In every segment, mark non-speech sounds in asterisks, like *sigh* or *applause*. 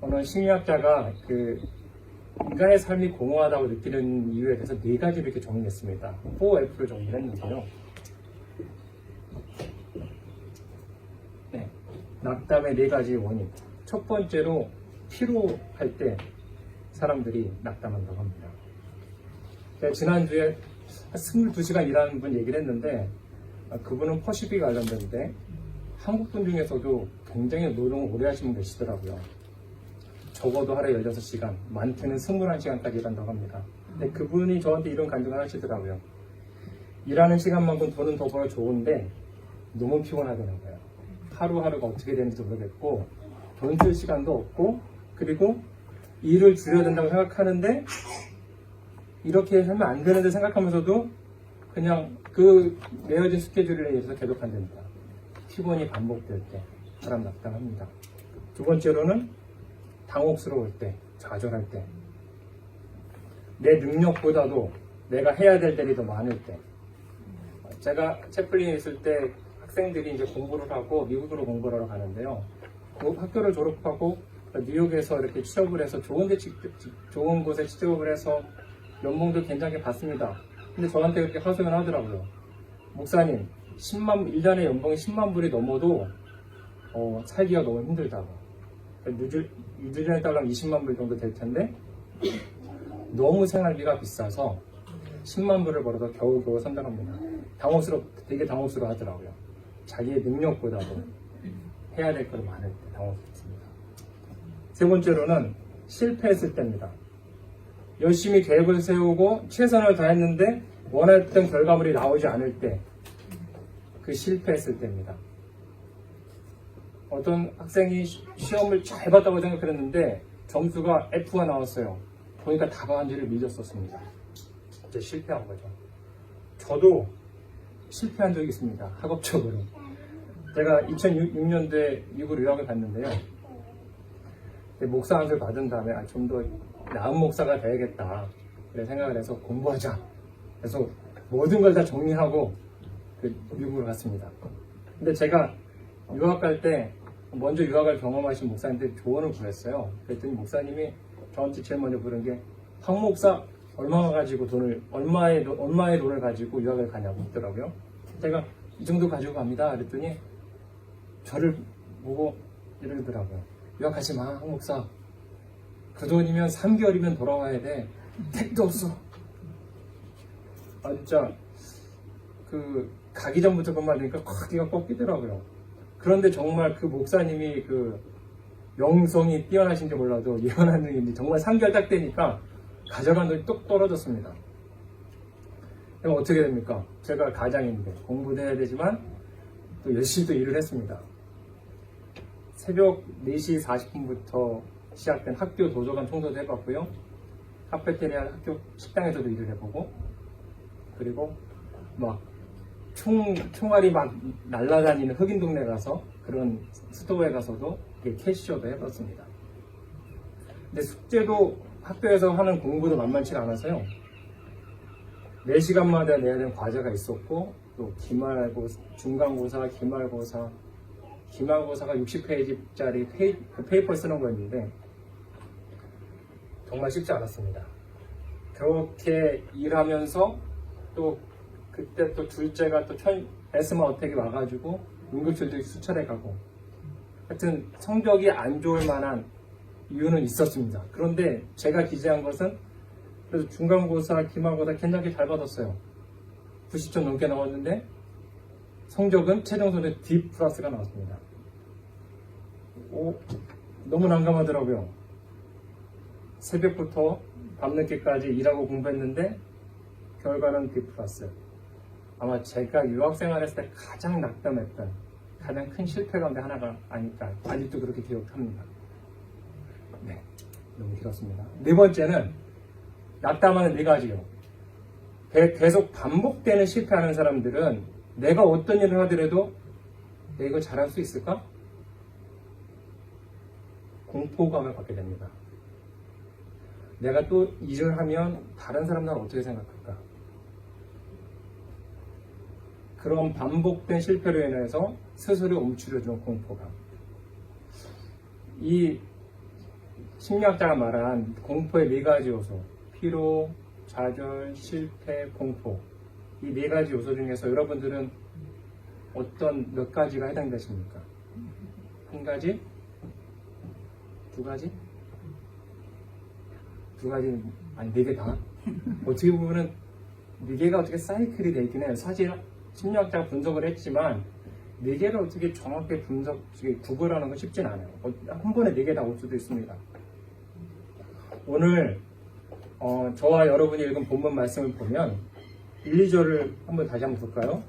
어느 심리학자가 그 인간의 삶이 공허하다고 느끼는 이유에 대해서 네 가지를 이렇게 정리했습니다. 4F를 정리했는데요. 네, 낙담의 네 가지 원인. 첫 번째로 피로할 때 사람들이 낙담한다고 합니다. 제가 지난주에 한 22시간 일하는 분 얘기를 했는데 아, 그분은 퍼시픽 관련된데 한국 분 중에서도 굉장히 노동을 오래 하시는 분 계시더라고요. 적어도 하루에 16시간, 많게는 21시간까지 일한다고 합니다. 근데 그분이 저한테 이런 간증을 하시더라고요. 일하는 시간만큼 돈은 더 벌어 좋은데 너무 피곤하다는 거예요. 하루하루가 어떻게 되는지 모르겠고 돈 쓸 시간도 없고 그리고 일을 줄여야 된다고 생각하는데 이렇게 하면 안 되는데 생각하면서도 그냥 그 매어진 스케줄에 의해서 계속 안 됩니다. 피곤이 반복될 때 사람 낙담합니다. 두 번째로는 당혹스러울 때, 좌절할 때, 내 능력보다도 내가 해야 될 일이 더 많을 때, 제가 채플린에 있을 때 학생들이 이제 공부를 하고 미국으로 공부를 하러 가는데요. 그 학교를 졸업하고 뉴욕에서 이렇게 취업을 해서 좋은 데 좋은 곳에 취업을 해서 연봉도 굉장히 받습니다. 근데 저한테 그렇게 하소연 하더라고요. 목사님, 10만 1년에 연봉이 10만 불이 넘어도 어, 살기가 너무 힘들다고. 그러니까 1년에 달러 20만 불 정도 될 텐데 너무 생활비가 비싸서 10만 불을 벌어서 겨우겨우 선당합니다. 당혹스럽, 되게 당혹스러워 하더라고요. 자기의 능력보다도 해야 될 걸 많을 때 당혹스럽습니다. 세 번째로는 실패했을 때입니다. 열심히 계획을 세우고 최선을 다했는데 원했던 결과물이 나오지 않을 때 그 실패했을 때입니다. 어떤 학생이 시- 시험을 잘 봤다고 생각했는데 점수가 F가 나왔어요. 보니까 답안지를 믿었었습니다. 이제 실패한 거죠. 저도 실패한 적이 있습니다. 학업적으로. 제가 2006년도에 미국으로 유학을 갔는데요. 목사 안수를 받은 다음에 아, 좀 더 나은 목사가 돼야겠다. 그래 생각을 해서 공부하자. 그래서 모든 걸 다 정리하고 그 미국으로 갔습니다. 근데 제가 유학 갈 때 먼저 유학을 경험하신 목사님들 조언을 구했어요. 그랬더니 목사님이 저한테 제일 먼저 부른 게 황 목사 얼마 가지고 돈을 얼마의 돈- 얼마의 돈을 가지고 유학을 가냐고 묻더라고요. 제가 이 정도 가지고 갑니다. 그랬더니 저를 보고 이러더라고요. 유학 가지 마, 황 목사. 그 돈이면 3개월이면 돌아와야 돼. 택도 없어. 아 진짜 그 가기 전부터 그말 들으니까 크기가 꺾이더라고요. 그런데 정말 그 목사님이 그 명성이 뛰어나신지 몰라도 예언한 중인지 정말 3개월 딱 되니까 가져간 돈이 뚝 떨어졌습니다. 그럼 어떻게 됩니까? 제가 가장인데 공부도 해야 되지만 또 열심히 또 일을 했습니다. 새벽 4시 40분부터 시작된 학교 도서관 청소도 해봤고요. 카페테리아 학교 식당에서도 일을 해보고 그리고 막 총, 총알이 막 날아다니는 흑인 동네 가서 그런 스토어에 가서도 캐시어도 해봤습니다. 근데 숙제도 학교에서 하는 공부도 만만치가 않아서요. 4시간마다 내야 되는 과제가 있었고 또 기말고사, 중간고사, 기말고사, 기말고사가 60페이지짜리 페이, 그 페이퍼 쓰는 거였는데 정말 쉽지 않았습니다. 그렇게 일하면서 또 그때 또 둘째가 또 천, 에스마 어택이 와가지고 응급실도 수차례 가고 하여튼 성적이 안 좋을 만한 이유는 있었습니다. 그런데 제가 기재한 것은 그래서 중간고사, 기말고사 괜찮게 잘 받았어요. 90점 넘게 나왔는데 성적은 최종선에 D 플러스가 나왔습니다. 오, 너무 난감하더라고요. 새벽부터 밤늦게까지 일하고 공부했는데 결과는 D 플러스. 아마 제가 유학생활했을 때 가장 낙담했던 가장 큰 실패 가운데 하나가 아닐까 아직도 그렇게 기억합니다. 네, 너무 길었습니다. 네 번째는 낙담하는 네 가지요. 계- 계속 반복되는 실패하는 사람들은 내가 어떤 일을 하더라도 내가 이거 잘할 수 있을까? 공포감을 갖게 됩니다. 내가 또 일을 하면 다른 사람들은 어떻게 생각할까? 그런 반복된 실패로 인해서 스스로 움츠려주는 공포감. 이 심리학자가 말한 공포의 네 가지 요소 피로, 좌절, 실패, 공포 이 네 가지 요소 중에서 여러분들은 어떤 몇 가지가 해당되십니까? 한 가지? 두 가지? 두 가지 아니 네 개 다? 어떻게 보면은 네 개가 어떻게 사이클이 돼 있긴 해요. 사실 심리학자가 분석을 했지만 네 개를 어떻게 정확하게 분석 구별하는 건 쉽진 않아요. 어, 한 번에 네개다올 수도 있습니다. 오늘 어, 저와 여러분이 읽은 본문 말씀을 보면 1, 2절을 한번 다시 한번 볼까요?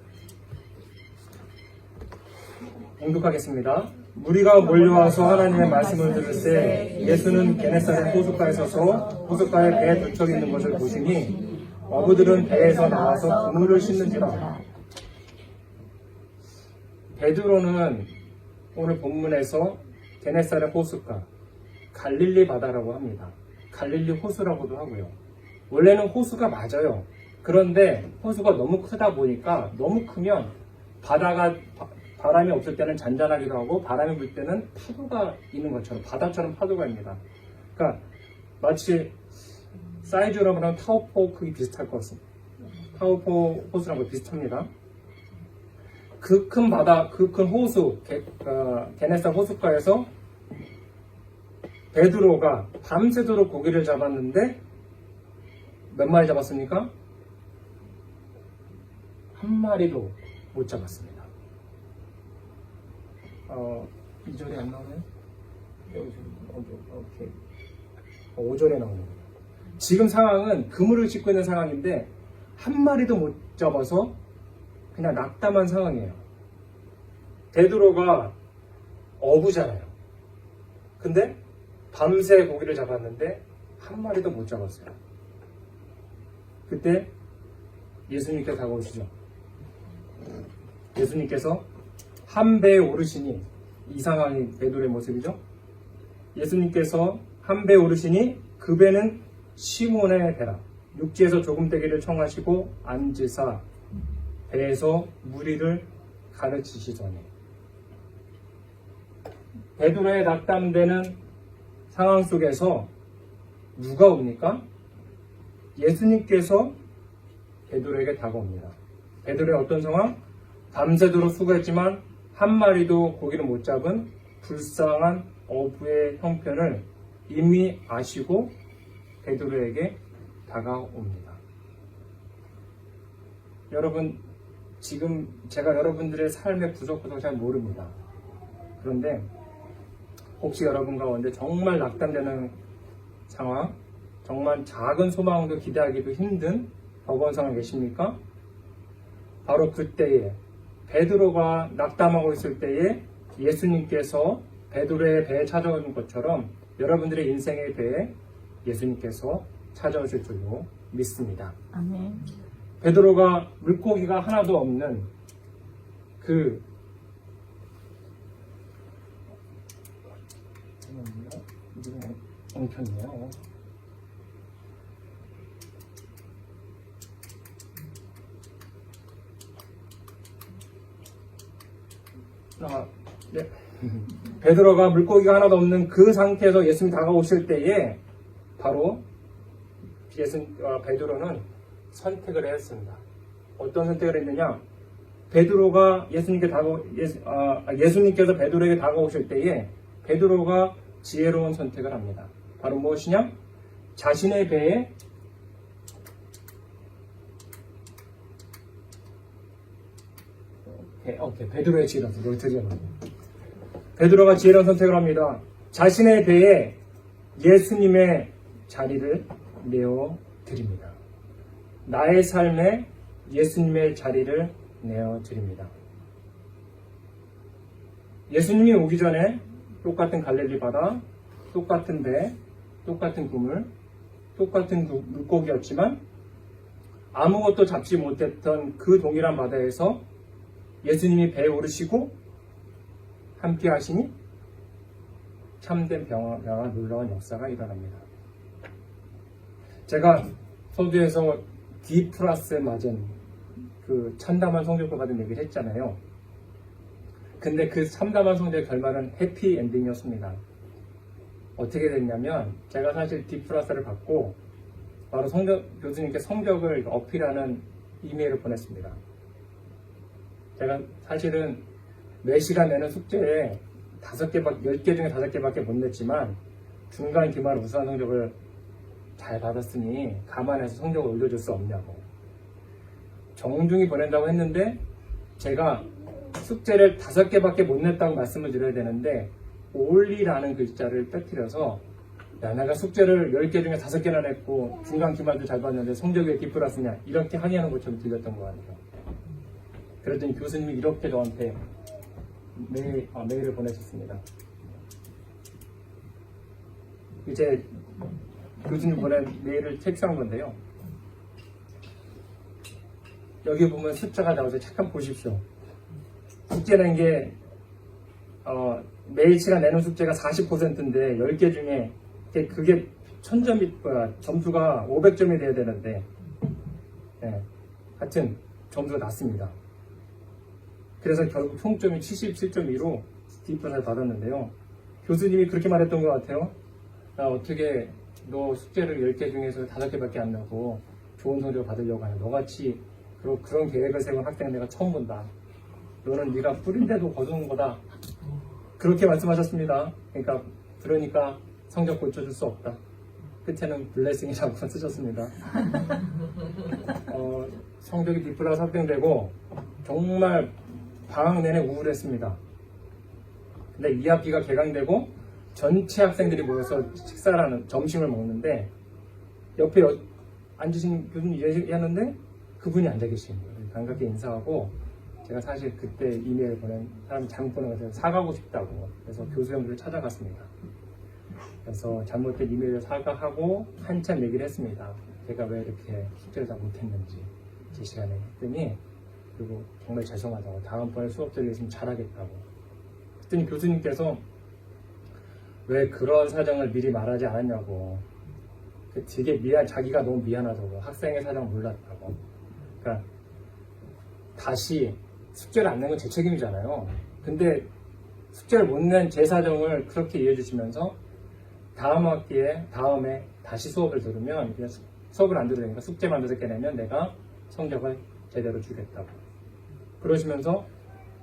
공독하겠습니다. 무리가 몰려와서 하나님의 말씀을 들을 때 예수는 게네사렛 호숫가에 서서 호숫가에 배에 들쳐 있는 것을 보시니 어부들은 배에서 나와서 그물을 씻는지라. 베드로는 오늘 본문에서 게네사렛 호숫가, 갈릴리 바다라고 합니다. 갈릴리 호수라고도 하고요. 원래는 호수가 맞아요. 그런데 호수가 너무 크다 보니까 너무 크면 바다가 바, 바람이 없을 때는 잔잔하기도 하고 바람이 불 때는 파도가 있는 것처럼 바다처럼 파도가 입니다. 그러니까 마치 사이즈로 보면 타오포 크기 비슷할 것 같습니다. 타오포 호수랑 거 비슷합니다. 그 큰 바다, 그 큰 호수, 게, 어, 게네사 호숫가에서 베드로가 밤새도록 고기를 잡았는데 몇 마리 잡았습니까? 한 마리도 못 잡았습니다. 어, 2절에 안 나오나요? 좀, 어. 어, 5절에 나오네요. 지금 상황은 그물을 씻고 있는 상황인데 한 마리도 못 잡아서 그냥 낙담한 상황이에요. 베드로가 어부잖아요. 근데 밤새 고기를 잡았는데 한 마리도 못 잡았어요. 그때 예수님께 다가오시죠. 예수님께서 한 배에 오르시니 이 상황이 베드로의 모습이죠. 예수님께서 한 배에 오르시니 그 배는 시몬의 배라. 육지에서 조금 되기를 청하시고 앉으사 배에서 무리를 가르치시더니 베드로의 낙담되는 상황 속에서 누가 옵니까? 예수님께서 베드로에게 다가옵니다. 베드로의 어떤 상황? 밤새도록 수고했지만 한 마리도 고기를 못 잡은 불쌍한 어부의 형편을 이미 아시고 베드로에게 다가옵니다. 여러분, 지금 제가 여러분들의 삶의 구석구석 잘 모릅니다. 그런데 혹시 여러분 가운데 정말 낙담되는 상황, 정말 작은 소망도 기대하기도 힘든 상황 계십니까? 바로 그때에 베드로가 낙담하고 있을 때에 예수님께서 베드로의 배에 찾아오는 것처럼 여러분들의 인생의 배에 예수님께서 찾아오실 줄로 믿습니다. 아멘. 베드로가 물고기가 하나도 없는 그 엉켰네요. 아, 네. 베드로가 물고기가 하나도 없는 그 상태에서 예수님 다가오실 때에 바로 예수 어, 베드로는 선택을 했습니다. 어떤 선택을 했느냐? 베드로가 예수님께 다가 예수, 아, 예수님께서 베드로에게 다가오실 때에 베드로가 지혜로운 선택을 합니다. 바로 무엇이냐? 자신의 배에 오케이, 오케이. 베드로의 지혜로운 선택. 여기 드디어 나오네요. 베드로가 지혜로운 선택을 합니다. 자신의 배에 예수님의 자리를 내어 드립니다. 나의 삶에 예수님의 자리를 내어 드립니다. 예수님이 오기 전에 똑같은 갈릴리 바다, 똑같은 배, 똑같은 그물, 똑같은 그 물고기였지만 아무것도 잡지 못했던 그 동일한 바다에서 예수님이 배에 오르시고 함께 하시니 참된 병화 놀라운 역사가 일어납니다. 제가 서두에서 D 플러스 맞은 그 참담한 성적을 받은 얘기를 했잖아요. 근데 그 참담한 성적의 결말은 해피 엔딩이었습니다. 어떻게 됐냐면 제가 사실 D 플러스를 받고 바로 성적 교수님께 성적을 어필하는 이메일을 보냈습니다. 제가 사실은 매 시간 내는 숙제에 다섯 개밖 열개 중에 다섯 개밖에 못 냈지만 중간 기말 우수한 성적을 잘 받았으니 감안해서 성적을 올려줄 수 없냐고. 정중히 보낸다고 했는데 제가 숙제를 다섯 개밖에 못 냈다고 말씀을 드려야 되는데 올리라는 글자를 빼뜨려서 야 내가 숙제를 10개 중에 다섯 개나 냈고 중간 기말도 잘 봤는데 성적이 왜 D 플러스냐? 이렇게 항의하는 것처럼 들렸던 것 같아요. 그랬더니 교수님이 이렇게 저한테 메일, 아, 메일을 보내셨습니다. 이제 교수님 보낸 메일을 체크한 건데요 여기 보면 숫자가 나오죠 잠깐 보십시오 숙제 낸 게, 어, 매일 시간 내는 숙제가 40%인데, 10개 중에, 그게- 그게 1000점이, 뭐야, 점수가 500점이 돼야 되는데, 예. 하여튼, 점수가 낮습니다. 그래서 결국 총점이 77.2로 D플러스를 받았는데요. 교수님이 그렇게 말했던 것 같아요. 나 어떻게, 너 숙제를 10개 중에서 5개밖에 안 내고, 좋은 성적을 받으려고 하냐. 너같이, 그런, 그런 계획을 세운 학생을 내가 처음 본다. 너는 네가 뿌린데도 거두는 거다. 그렇게 말씀하셨습니다. 그러니까 그러니까 성적 고쳐줄 수 없다. 끝에는 블레싱이라고 쓰셨습니다. *laughs* 어, 성적이 디플러스 합병되고 정말 방학 내내 우울했습니다. 근데 2학기가 개강되고 전체 학생들이 모여서 식사를 하는 점심을 먹는데 옆에 여- 앉으신 교수님 얘기하는데 그분이 앉아 계신 거예요. 반갑게 인사하고 제가 사실 그때 이메일 보낸 사람 잘못 보낸 것을 사과하고 싶다고 그래서 교수 형들을 찾아갔습니다. 그래서 잘못된 이메일을 사과하고 한참 얘기를 했습니다. 제가 왜 이렇게 숙제를 다 못했는지 제 시간에 했더니 그리고 정말 죄송하다고 다음번에 수업 들으면 잘하겠다고 그랬더니 교수님께서 왜 그런 사정을 미리 말하지 않았냐고 그 되게 미안 자기가 너무 미안하다고 학생의 사정 몰랐다고 그러니까 다시 숙제를 안 낸 건 제 책임이잖아요. 근데 숙제를 못 낸 제 사정을 그렇게 이해해 주시면서 다음 학기에 다음에 다시 수업을 들으면 수업을 안 들으니까 숙제만 다섯 개 내면 내가 성적을 제대로 주겠다고 그러시면서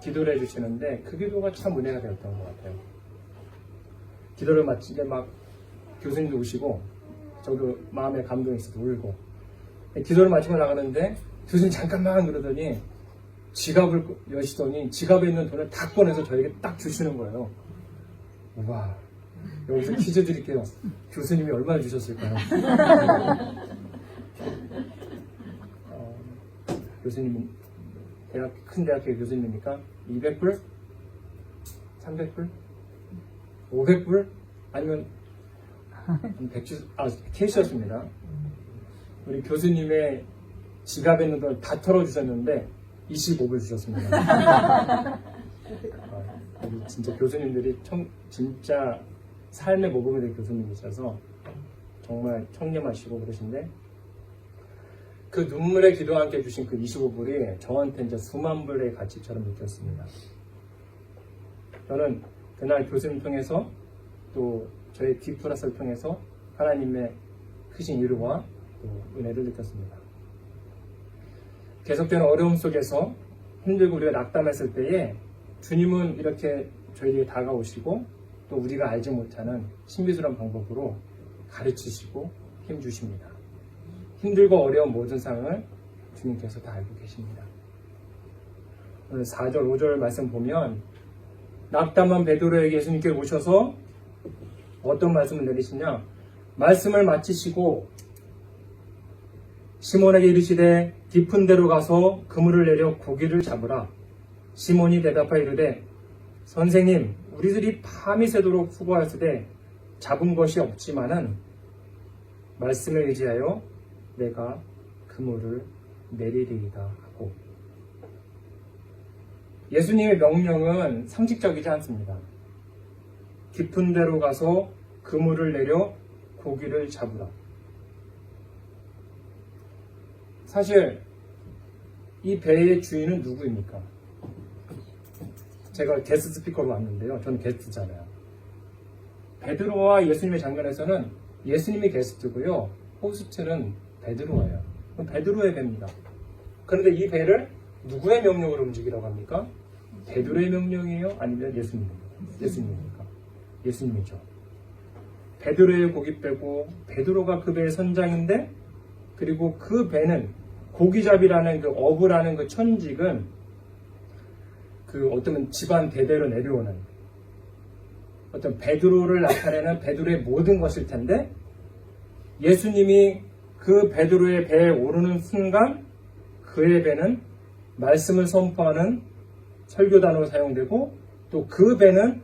기도를 해주시는데 그 기도가 참 은혜가 되었던 것 같아요. 기도를 마치게 막 교수님도 우시고 저도 마음에 감동이 있어서 울고 기도를 마치고 나가는데 교수님 잠깐만 그러더니 지갑을 여시더니 지갑에 있는 돈을 다 꺼내서 저에게 딱 주시는 거예요. 와 여기서 퀴즈 드릴게요. 교수님이 얼마나 주셨을까요? *laughs* 어, 교수님은 대학 큰 대학교 교수님이니까 200불, 300불, 500불 아니면 100주 아 캐시였습니다. 우리 교수님의 지갑에 있는 걸다 털어주셨는데 25불 주셨습니다. *laughs* 아, 진짜 교수님들이 청, 진짜 삶의 모범이 된 교수님이셔서 정말 청렴하시고 그러신데 그 눈물의 기도와 함께 주신 그 25불이 저한테 이제 수만 불의 가치처럼 느꼈습니다. 저는 그날 교수님 통해서 또 저의 디플러스를 통해서 하나님의 크신 위로와 또 은혜를 느꼈습니다. 계속되는 어려움 속에서 힘들고 우리가 낙담했을 때에 주님은 이렇게 저희에게 다가오시고 또 우리가 알지 못하는 신비스러운 방법으로 가르치시고 힘주십니다. 힘들고 어려운 모든 상을 주님께서 다 알고 계십니다. 오늘 4절, 5절 말씀 보면 낙담한 베드로에게 예수님께 오셔서 어떤 말씀을 내리시냐 말씀을 마치시고 시몬에게 이르시되 깊은 데로 가서 그물을 내려 고기를 잡으라. 시몬이 대답하여 이르되 선생님 우리들이 밤이 새도록 수고하였으되 잡은 것이 없지만은 말씀을 의지하여 내가 그물을 내리리이다 예수님의 명령은 상식적이지 않습니다. 깊은 데로 가서 그물을 내려 고기를 잡으라. 사실 이 배의 주인은 누구입니까? 제가 게스트 스피커로 왔는데요. 저는 게스트잖아요. 베드로와 예수님의 장면에서는 예수님이 게스트고요. 호스트는 베드로예요. 베드로의 배입니다. 그런데 이 배를 누구의 명령으로 움직이라고 합니까? 베드로의 명령이에요? 아니면 예수님입니까? 예수님입니까? 예수님이죠. 베드로의 고기 빼고 베드로가 그 배의 선장인데 그리고 그 배는 고기잡이라는 그 어부라는 그 천직은 그 어떤 집안 대대로 내려오는 어떤 베드로를 나타내는 베드로의 모든 것일 텐데 예수님이 그 베드로의 배에 오르는 순간 그의 배는 말씀을 선포하는 설교단으로 사용되고 또 그 배는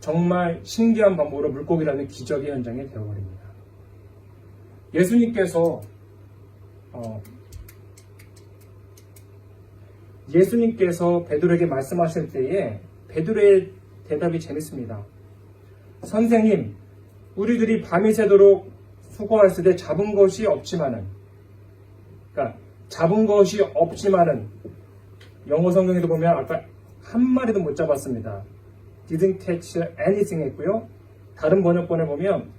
정말 신기한 방법으로 물고기라는 기적의 현장이 되어버립니다. 예수님께서 어, 예수님께서 베드로에게 말씀하실 때에 베드로의 대답이 재밌습니다. 선생님, 우리들이 밤이 새도록 수고했을 때 잡은 것이 없지만은, 그러니까 잡은 것이 없지만은 영어 성경에도 보면 아까 한 마리도 못 잡았습니다. didn't catch anything 했고요. 다른 번역본에 보면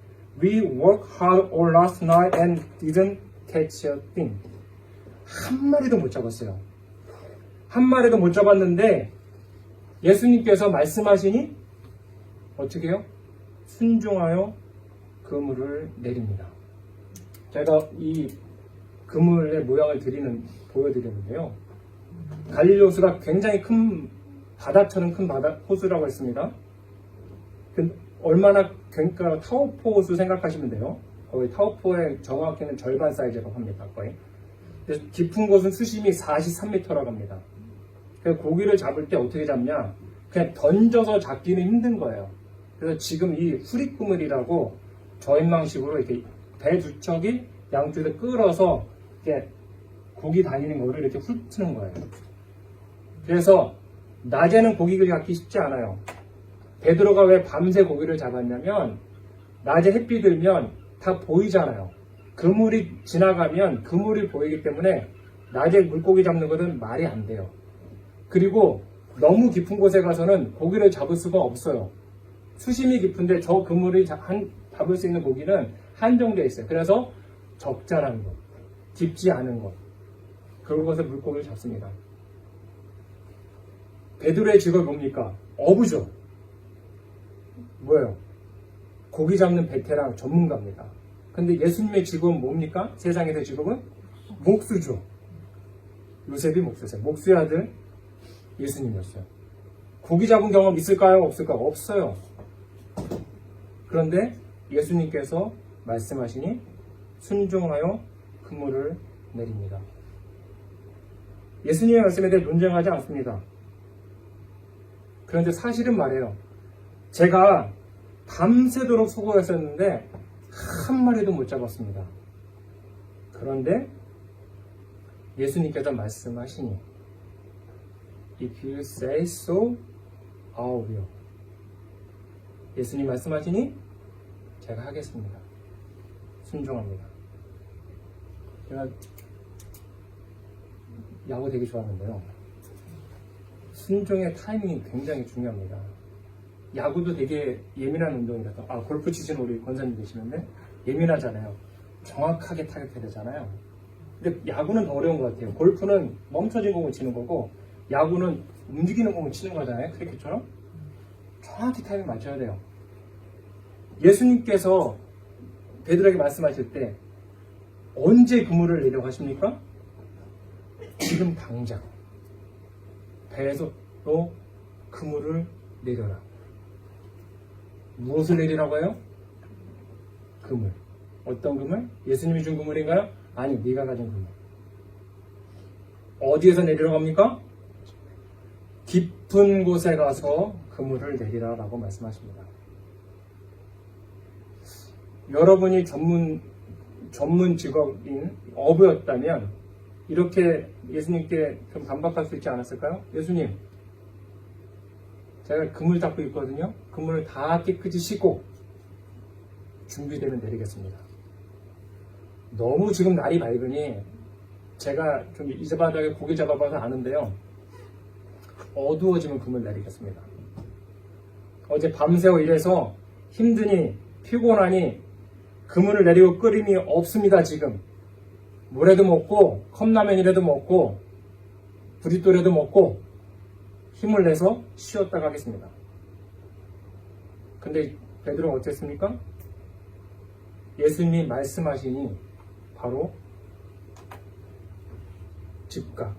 we worked hard all last night and didn't catch a thing. 한 마리도 못 잡았어요. 한 마리도 못 잡았는데 예수님께서 말씀하시니 어떻게 해요? 순종하여 그물을 내립니다. 제가 이 그물의 모양을 드리는 보여드리는데요. 갈릴로스가 굉장히 큰 바다처럼 큰 바다 호수라고 했습니다. 그 얼마나 그러니까 타오포 호수 생각하시면 돼요. 거의 타오포의 정확히는 절반 사이즈라고 합니다. 거의. 깊은 곳은 수심이 43m라고 합니다. 그래서 고기를 잡을 때 어떻게 잡냐? 그냥 던져서 잡기는 힘든 거예요. 그래서 지금 이 후리꾸물이라고 저인망식으로 이렇게 배 두 척이 양쪽에 끌어서 이렇게 고기 다니는 거를 이렇게 훑는 거예요. 그래서 낮에는 고기를 잡기 쉽지 않아요. 베드로가 왜 밤새 고기를 잡았냐면 낮에 햇빛 들면 다 보이잖아요. 그물이 지나가면 그물이 보이기 때문에 낮에 물고기 잡는 것은 말이 안 돼요. 그리고 너무 깊은 곳에 가서는 고기를 잡을 수가 없어요. 수심이 깊은데 저 그물이 잡- 한- 잡을 수 있는 고기는 한정되어 있어요. 그래서 적절한 곳, 깊지 않은 곳, 그곳에서 물고기를 잡습니다. 베드로의 직업이 뭡니까? 어부죠. 뭐예요? 고기 잡는 베테랑 전문가입니다. 근데 예수님의 직업은 뭡니까? 세상에서 직업은 목수죠. 요셉이 목수세요. 목수의 아들 예수님이었어요. 고기 잡은 경험 있을까요? 없을까요? 없어요. 그런데 예수님께서 말씀하시니 순종하여 그물을 내립니다. 예수님의 말씀에 대해 논쟁하지 않습니다. 그런데 사실은 말이에요. 제가 밤새도록 수고했었는데 한 마리도 못 잡았습니다. 그런데 예수님께서 말씀하시니 If you say so, I will. 예수님 말씀하시니 제가 하겠습니다. 순종합니다. 제가 야구 되게 좋아하는데요. 순종의 타이밍이 굉장히 중요합니다. 야구도 되게 예민한 운동이라서, 아, 골프 치시는 우리 권사님 계시는데, 예민하잖아요. 정확하게 타격해야 되잖아요. 근데 야구는 더 어려운 것 같아요. 골프는 멈춰진 공을 치는 거고, 야구는 움직이는 공을 치는 거잖아요. 크리켓처럼. 정확히 타이밍 맞춰야 돼요. 예수님께서 베드로에게 말씀하실 때, 언제 그물을 내려고 하십니까? 지금 당장. 배에서 또 그물을 내려라. 무엇을 내리라고 해요? 그물. 어떤 그물? 예수님이 준 그물인가요? 아니, 네가 가진 그물. 어디에서 내리라고 합니까? 깊은 곳에 가서 그물을 내리라라고 말씀하십니다. 여러분이 전문 전문 직업인 어부였다면 이렇게 예수님께 좀 반박할 수 있지 않았을까요? 예수님, 제가 그물 닦고 있거든요. 그물을 다 깨끗이 씻고 준비되면 내리겠습니다. 너무 지금 날이 밝으니 제가 좀 이제 바닥에 고기 잡아봐서 아는데요. 어두워지면 그물 내리겠습니다. 어제 밤새워 일해서 힘드니 피곤하니 그물을 내리고 끓임이 없습니다, 지금. 물에도 먹고, 컵라면이라도 먹고, 브리또라도 먹고, 힘을 내서 쉬었다 가겠습니다. 근데 베드로가 어땠습니까? 예수님이 말씀하시니 바로 즉각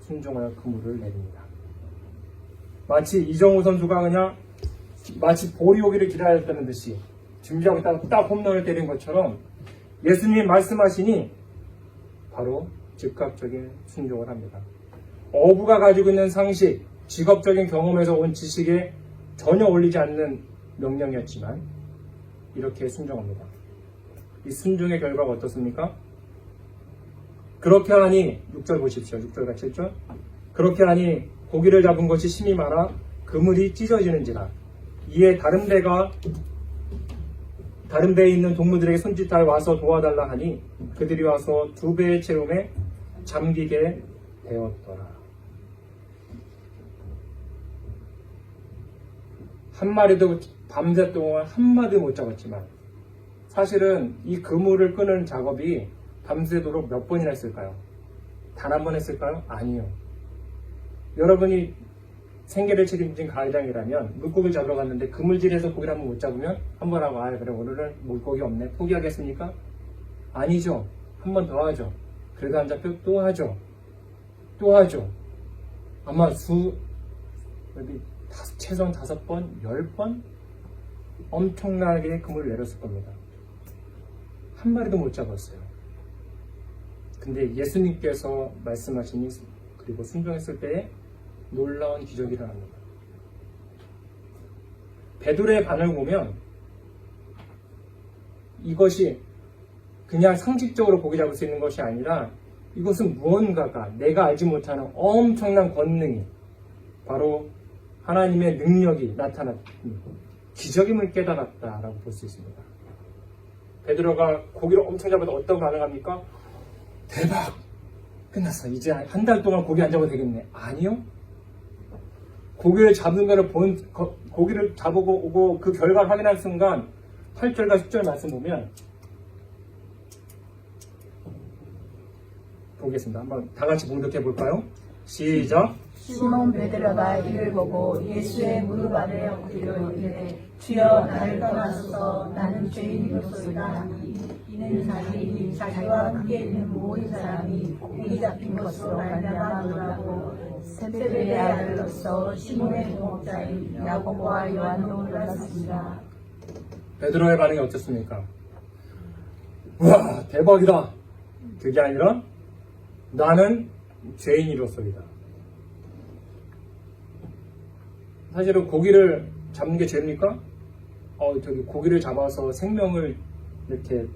순종하여 그 물을 내립니다. 마치 이정우 선수가 그냥 마치 볼이 오기를 기다렸다는 듯이 준비하고 있다가 딱 홈런을 때린 것처럼 예수님이 말씀하시니 바로 즉각적인 순종을 합니다. 어부가 가지고 있는 상식, 직업적인 경험에서 온 지식에 전혀 어울리지 않는 명령이었지만 이렇게 순종합니다. 이 순종의 결과가 어떻습니까? 그렇게 하니 6절 보십시오. 6절과 7절 그렇게 하니 고기를 잡은 것이 심이 많아 그물이 찢어지는지라 이에 다른 배가 다른 배에 있는 동무들에게 손짓하여 와서 도와달라 하니 그들이 와서 두 배의 채움에 잠기게 되었더라. 한 마리도 밤새 동안 한 마디 못 잡았지만 사실은 이 그물을 끄는 작업이 밤새도록 몇 번이나 했을까요? 단 한 번 했을까요? 아니요. 여러분이 생계를 책임진 가장이라면 물고기 잡으러 갔는데 그물질에서 고기를 한번 못 잡으면 한 번 하고 아 그래 오늘은 물고기 없네 포기하겠습니까? 아니죠. 한 번 더 하죠. 그래도 안 잡혀 또 하죠. 또 하죠. 아마 수 여기 다섯- 최소한 다섯 번, 열 번 엄청나게 그물을 내렸을 겁니다. 한 마리도 못 잡았어요. 근데 예수님께서 말씀하시니 그리고 순종했을 때에 놀라운 기적이 일어납니다. 베드로의 반응을 보면 이것이 그냥 상식적으로 고기 잡을 수 있는 것이 아니라 이것은 무언가가 내가 알지 못하는 엄청난 권능이 바로 하나님의 능력이 나타났 기적임을 깨달았다라고 볼 수 있습니다. 베드로가 고기를 엄청 잡아도 어떤 반응합니까? 대박! 끝났어. 이제 한 달 동안 고기 안 잡아도 되겠네. 아니요. 고기를 잡는 거를 본, 거- 고기를 잡고 오고 그 결과를 확인한 순간 8절과 10절 말씀 보면 보겠습니다. 한번 다 같이 봉독해 볼까요? 시작! 시몬 베드로가 이를 보고 예수의 무릎 아래 엎드려 이르되 주여 나를 떠나소서 나는 죄인이로소이다 이는 자기 자기와 함께 있는 모든 사람이 고기 잡힌 것으로 말미암아 놀라고 세베대의 아들로서 시몬의 동업자인 야고보와 요한도 놀랐습니다 베드로의 반응이 어땠습니까? 우와 대박이다 그게 아니라 나는 죄인이로서이다. 사실은 고기를 잡는 게 죄입니까? 어 저기 고기를 잡아서 생명을 이렇게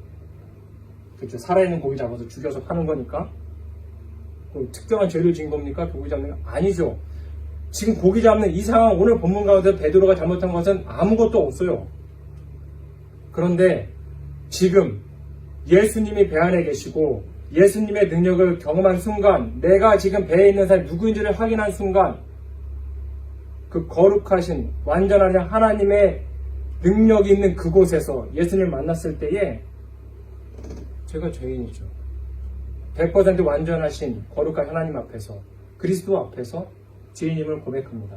그렇죠. 살아있는 고기 잡아서 죽여서 파는 거니까? 특정한 죄를 지은 겁니까? 고기 잡는 거 아니죠. 지금 고기 잡는 이 상황 오늘 본문 가운데 베드로가 잘못한 것은 아무것도 없어요. 그런데 지금 예수님이 배 안에 계시고 예수님의 능력을 경험한 순간 내가 지금 배에 있는 사람이 누구인지를 확인한 순간 그 거룩하신 완전한 하나님의 능력이 있는 그곳에서 예수님을 만났을 때에 제가 죄인이죠. 100% 완전하신 거룩한 하나님 앞에서 그리스도 앞에서 죄인임을 고백합니다.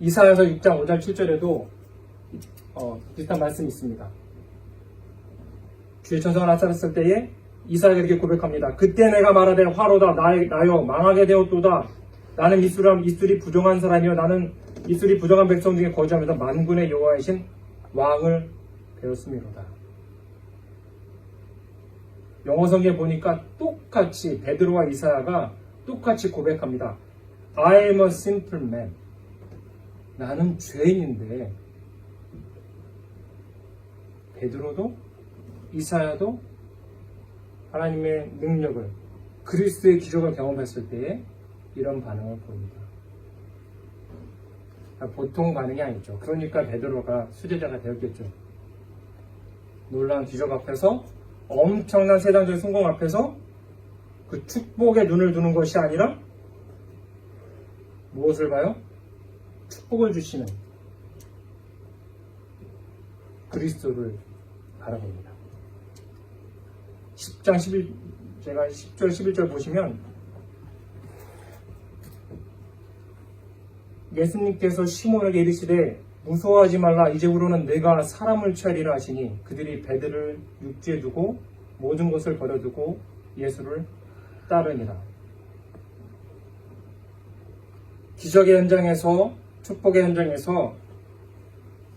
이사야서 6장 5절 7절에도 어, 비슷한 말씀이 있습니다. 주의 천사가 나타났을 때에 이사야가 이렇게 고백합니다. 그때 내가 말하되 화로다 나의, 나여 망하게 되었도다. 나는 이술함 이술이 부정한 사람이요 나는 이술이 부정한 백성 중에 거주하면서 만군의 여호와이신 왕을 배웠음이로다. 영어 성경에 보니까 똑같이 베드로와 이사야가 똑같이 고백합니다. I am a simple man. 나는 죄인인데 베드로도 이사야도 하나님의 능력을 그리스도의 기적을 경험했을 때에 이런 반응을 보입니다. 아, 보통 반응이 아니죠. 그러니까 베드로가 수제자가 되었겠죠. 놀라운 기적 앞에서 엄청난 세상적인 성공 앞에서 그 축복에 눈을 두는 것이 아니라 무엇을 봐요? 축복을 주시는 그리스도를 바라봅니다. 10장 11 제가 10절 11절 보시면 예수님께서 시몬에게 이르시되 무서워하지 말라 이제부로는 내가 사람을 취하리라 하시니 그들이 배들을 육지에 두고 모든 것을 버려두고 예수를 따르니라. 기적의 현장에서 축복의 현장에서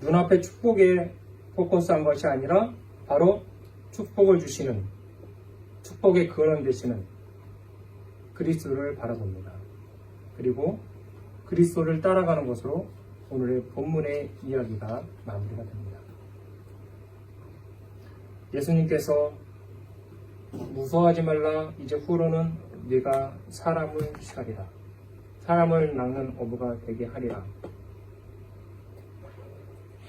눈앞에 축복에 포커스한 것이 아니라 바로 축복을 주시는 축복의 근원 되시는 그리스도를 바라봅니다. 그리고 그리스도를 따라가는 것으로 오늘의 본문의 이야기가 마무리가 됩니다. 예수님께서 무서워하지 말라 이제 후로는 네가 사람을 취하리라 사람을 낚는 어부가 되게 하리라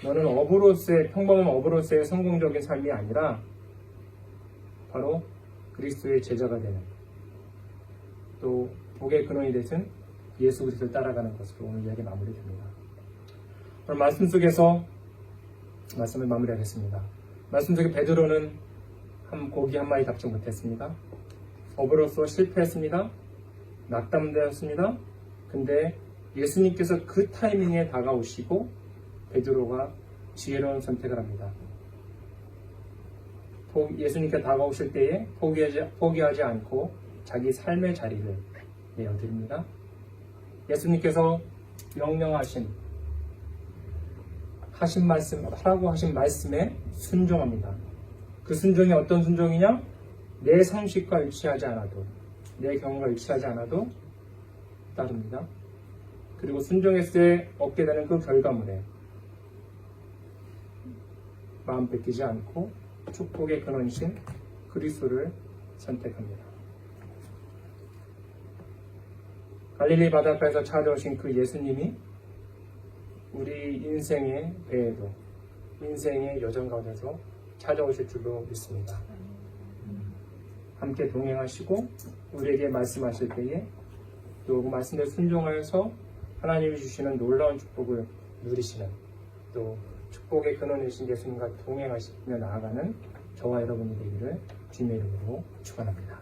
너는 어부로서의 평범한 어부로서의 성공적인 삶이 아니라 바로 그리스도의 제자가 되는 또 복의 근원이 되신 예수 그리스도를 따라가는 것으로 오늘 이야기 마무리됩니다. 오늘 말씀 속에서 말씀을 마무리하겠습니다. 말씀 속에 베드로는 한 고기 한 마리 잡지 못했습니다. 어부로서 실패했습니다. 낙담되었습니다. 근데 예수님께서 그 타이밍에 다가오시고 베드로가 지혜로운 선택을 합니다. 포- 예수님께 다가오실 때에 포기하지, 포기하지 않고 자기 삶의 자리를 내어드립니다. 예수님께서 명령하신 하신 말씀 하라고 하신 말씀에 순종합니다. 그 순종이 어떤 순종이냐? 내 상식과 일치하지 않아도 내 경험과 일치하지 않아도 따릅니다. 그리고 순종했을 때 얻게 되는 그 결과물에 마음 뺏기지 않고 축복의 근원이신 그리스도를 선택합니다. 갈릴리 바닷가에서 찾아오신 그 예수님이 우리 인생의 배에도 인생의 여정 가운데서 찾아오실 줄로 믿습니다. 함께 동행하시고 우리에게 말씀하실 때에 또그 말씀에 순종하여서 하나님이 주시는 놀라운 축복을 누리시는 또 축복의 근원이신 예수님과 동행하시며 나아가는 저와 여러분이 되기를 주님의 이름으로 축원합니다.